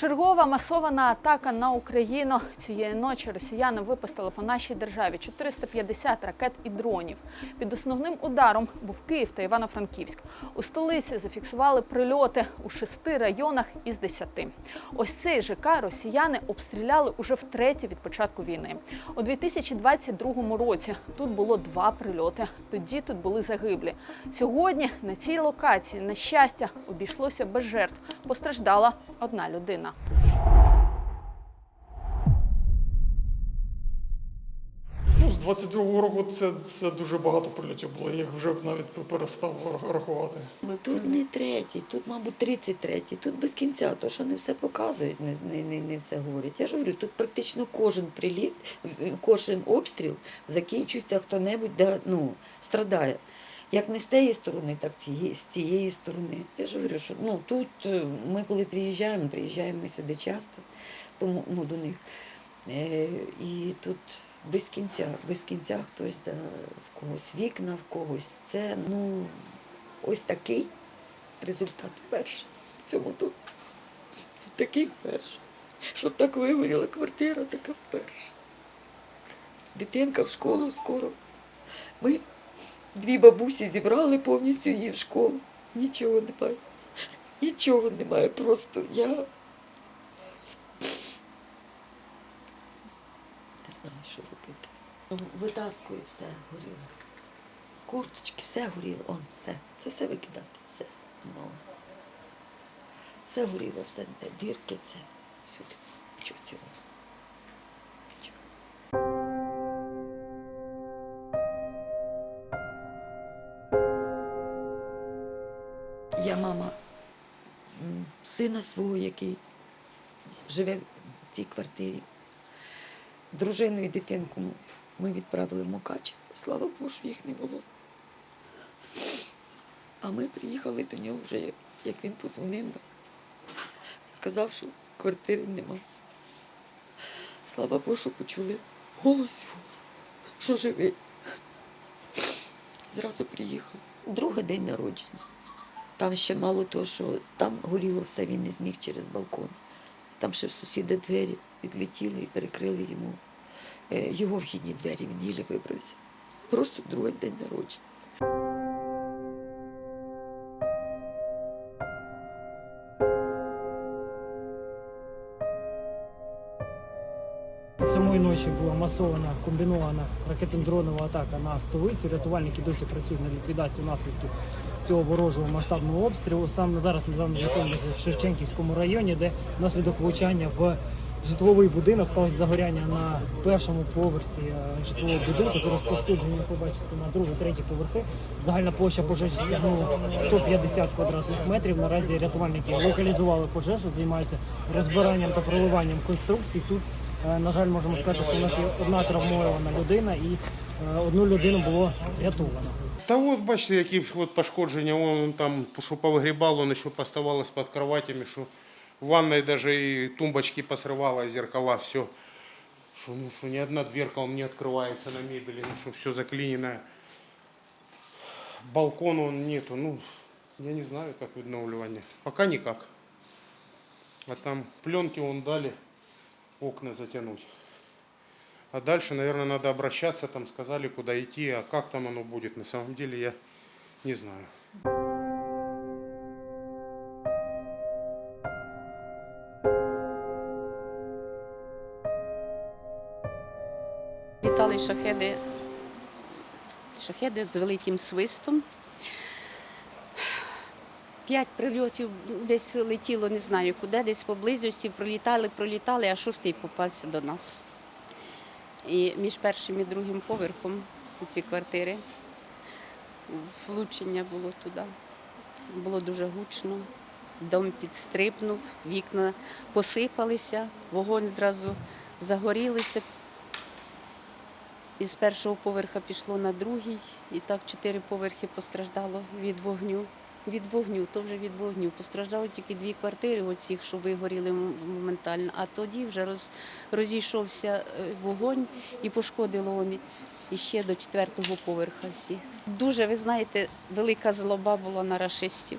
Чергова масована атака на Україну цієї ночі. Росіяни випустили по нашій державі 450 ракет і дронів. Під основним ударом був Київ та Івано-Франківськ. У столиці зафіксували прильоти у шести районах із десяти. Ось цей ЖК росіяни обстріляли уже втретє від початку війни. У 2022 році тут було два прильоти. Тоді тут були загиблі. Сьогодні на цій локації, на щастя, обійшлося без жертв. Постраждала одна людина. Ну, з 22-го року це, це дуже багато прильотів було. Я їх вже навіть перестав рах- рахувати. Тут не третій, тут, мабуть, 33-й, тут без кінця, то що не все показують, не, не, не, не все говорять. Я ж говорю, тут практично кожен приліт, кожен обстріл закінчується хто-небудь, да, ну, страдає. Як не з тієї сторони, так з цієї сторони. Я ж говорю, що ну, тут е, ми коли приїжджаємо, приїжджаємо ми сюди часто, тому, ну, до них. Е, і тут без кінця, без кінця хтось да, в когось вікна, в когось це. Ну, ось такий результат вперше в цьому домі. Такий вперше. Щоб так вигоріла квартира, така вперше. Дитинка в школу скоро. Ми дві бабусі зібрали повністю її в школу. Нічого немає. Нічого немає. Просто я не знаю, що робити. Витаскую все горіло. Курточки, все горіло. Он, все. Це все викидати. Все. Ну. Все горіло, все дірки, це всюди. Чого цього? Я мама сина свого, який живе в цій квартирі. Дружину і дитинку ми відправили в Мукачев. Слава Богу, що їх не було. А ми приїхали до нього вже, як- він позвонив. Сказав, що квартири немає. Слава Богу, що почули голос що живий. Зразу приїхали. Другий день народження. Там ще мало того, що там горіло все, він не зміг через балкон. Там ще в сусіда двері відлетіли і перекрили йому е, його вхідні двері, він їлі вибрався. Просто другий день народження. Ночі була масована комбінована ракетно-дронова атака на столицю. Рятувальники досі працюють над ліквідацією наслідків цього ворожого масштабного обстрілу. Саме зараз ми з вами знаходимося в Шевченківському районі, де внаслідок влучання в житловий будинок сталося загоряння на першому поверсі е, житлового будинку. Це розповсюдження ви на другий, третій поверхи. Загальна площа пожежі сягнула 150 квадратних метрів. Наразі рятувальники локалізували пожежу, займаються розбиранням та проливанням конструкцій. Тут На жаль, можемо сказати, що у нас є одна травмована людина і е, одну людину було врятовано. Та от бачите, які от пошкодження, он там, що повигрібало, он ще поставалось під кроватями, що в ванной даже і тумбочки посрывало, і зеркала, все. Що, ну, що ні одна дверка не відкривається на мебелі, ну, що все заклинено. Балкона он нету, ну, я не знаю, как відновлювання. Пока никак. А там пленки он дали, окна затянуть. А дальше, наверное, надо обращаться, там сказали, куда идти, а как там оно будет, на самом деле я не знаю. Літали шахеди, шахеди з великим свистом. П'ять прильотів десь летіло, не знаю куди, десь поблизості пролітали, пролітали, а шостий попався до нас. І між першим і другим поверхом ці квартири влучення було туди. Було дуже гучно. Дом підстрибнув, вікна посипалися, вогонь зразу загорілися, із першого поверха пішло на другий, і так чотири поверхи постраждало від вогню. Від вогню, то вже від вогню. Постраждали тільки дві квартири, оці, що вигоріли моментально. А тоді вже роз, розійшовся е, вогонь і пошкодило вони іще до четвертого поверха всі. Дуже, ви знаєте, велика злоба була на рашистів.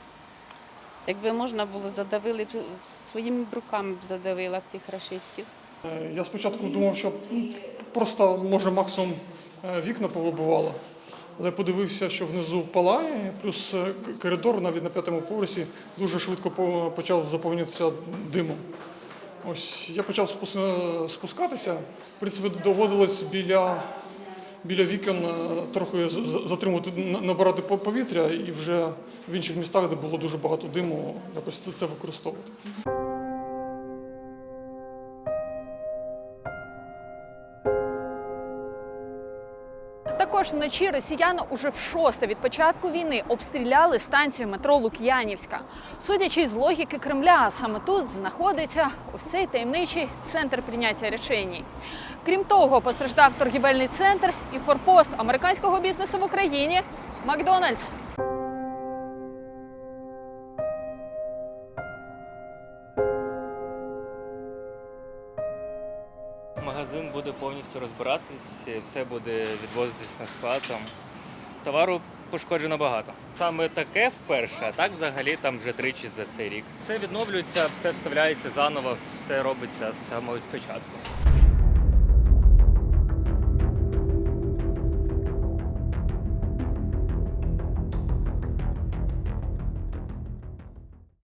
Якби можна було, задавили б своїми руками б задавила б тих рашистів. Е, Я спочатку думав, що просто може максимум е, вікна повибивало. Але подивився, що внизу палає, плюс е, коридор навіть на п'ятому поверсі дуже швидко почав заповнитися димом. Ось я почав спускатися. В принципі, доводилось біля, біля вікон е, трохи затримувати, на- набирати повітря, і вже в інших містах, де було дуже багато диму, якось це, це використовувати. Також вночі росіяни уже в шосте від початку війни обстріляли станцію метро Лук'янівська. Судячи з логіки Кремля, саме тут знаходиться ось цей таємничий центр прийняття рішень. Крім того, постраждав торгівельний центр і форпост американського бізнесу в Україні Макдональдс. Повністю розбиратись, все буде відвозитись на склад. Там. Товару пошкоджено багато. Саме таке вперше, а так взагалі там вже тричі за цей рік. Все відновлюється, все вставляється заново, все робиться з самого початку.